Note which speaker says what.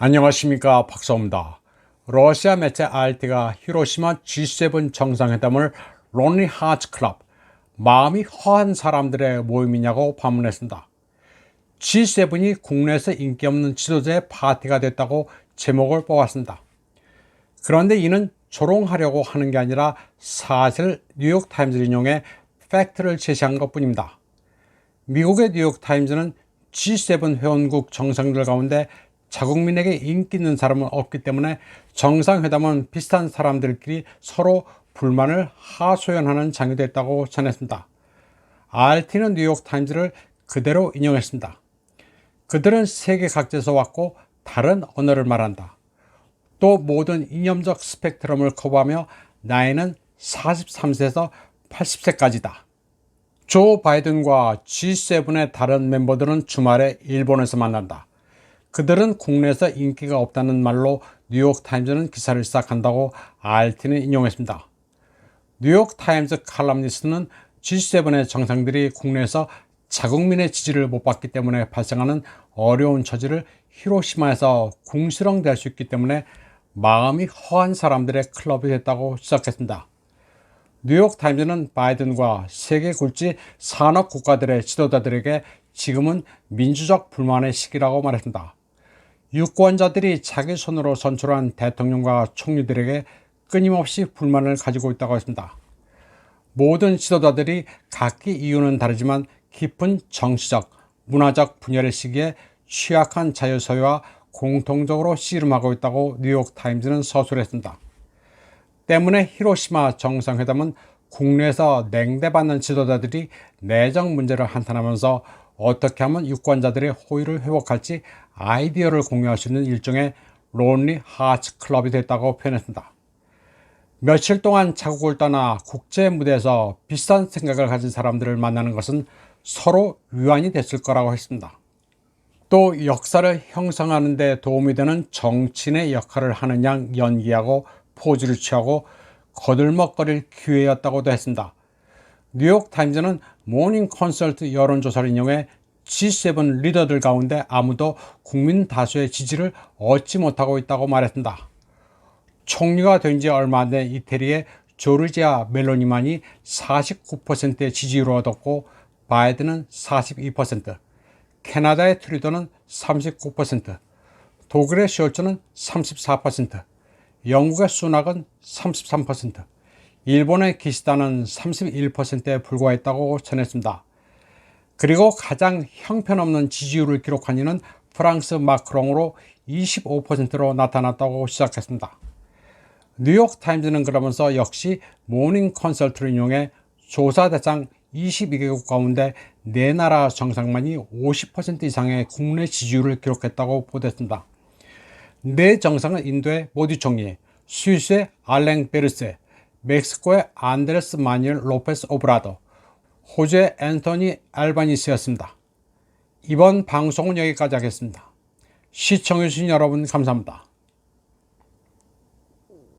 Speaker 1: 안녕하십니까 박사입니다. 러시아 매체 RT가 히로시마 G7 정상회담을 론리 하츠 클럽 마음이 허한 사람들의 모임이냐고 반문했습니다. G7이 국내에서 인기 없는 지도자의 파티가 됐다고 제목을 뽑았습니다. 그런데 이는 조롱하려고 하는 게 아니라 사실 뉴욕타임즈를 인용해 팩트를 제시한 것 뿐입니다. 미국의 뉴욕타임즈는 G7 회원국 정상들 가운데 자국민에게 인기 있는 사람은 없기 때문에 정상회담은 비슷한 사람들끼리 서로 불만을 하소연하는 장이 됐다고 전했습니다. RT는 뉴욕타임즈를 그대로 인용했습니다. 그들은 세계 각지에서 왔고 다른 언어를 말한다. 또 모든 이념적 스펙트럼을 커버하며 나이는 43세에서 80세까지다. 조 바이든과 G7의 다른 멤버들은 주말에 일본에서 만난다. 그들은 국내에서 인기가 없다는 말로 뉴욕타임즈는 기사를 시작한다고 RT는 인용했습니다. 뉴욕타임즈 칼럼니스트는 G7의 정상들이 국내에서 자국민의 지지를 못 받기 때문에 발생하는 어려운 처지를 히로시마에서 궁시렁댈 수 있기 때문에 마음이 허한 사람들의 클럽이 됐다고 시작했습니다. 뉴욕타임즈는 바이든과 세계 굴지 산업 국가들의 지도자들에게 지금은 민주적 불만의 시기라고 말했습니다. 유권자들이 자기 손으로 선출한 대통령과 총리들에게 끊임없이 불만을 가지고 있다고 했습니다. 모든 지도자들이 각기 이유는 다르지만 깊은 정치적, 문화적 분열의 시기에 취약한 자유소유와 공통적으로 씨름하고 있다고 뉴욕타임즈는 서술했습니다. 때문에 히로시마 정상회담은 국내에서 냉대받는 지도자들이 내정 문제를 한탄하면서 어떻게 하면 유권자들의 호의를 회복할지 아이디어를 공유할 수 있는 일종의 론리 하츠 클럽이 됐다고 표현했습니다. 며칠 동안 자국을 떠나 국제 무대에서 비슷한 생각을 가진 사람들을 만나는 것은 서로 위안이 됐을 거라고 했습니다. 또 역사를 형성하는 데 도움이 되는 정치인의 역할을 하는 양 연기하고 포즈를 취하고 거들먹거릴 기회였다고도 했습니다. 뉴욕타임즈는 모닝 컨설트 여론조사를 인용해 G7 리더들 가운데 아무도 국민 다수의 지지를 얻지 못하고 있다고 말했습니다. 총리가 된 지 얼마 안 된 이태리의 조르지아 멜로니만이 49%의 지지를 얻었고 바이든은 42%, 캐나다의 트리도는 39%, 독일의 쇼츠는 34%, 영국의 수낙은 33%, 일본의 기시다는 31%에 불과했다고 전했습니다. 그리고 가장 형편없는 지지율을 기록한 이는 프랑스 마크롱으로 25%로 나타났다고 시작했습니다. 뉴욕타임즈는 그러면서 역시 모닝 컨설트를 이용해 조사 대상 22개국 가운데 4나라 정상만이 50% 이상의 국내 지지율을 기록했다고 보도했습니다. 네 정상은 인도의 모디 총리, 스위스의 알랭 베르세, 멕시코의 안드레스 마니엘 로페스 오브라도, 호주의 앤토니 알바니스였습니다. 이번 방송은 여기까지 하겠습니다. 시청해주신 여러분 감사합니다.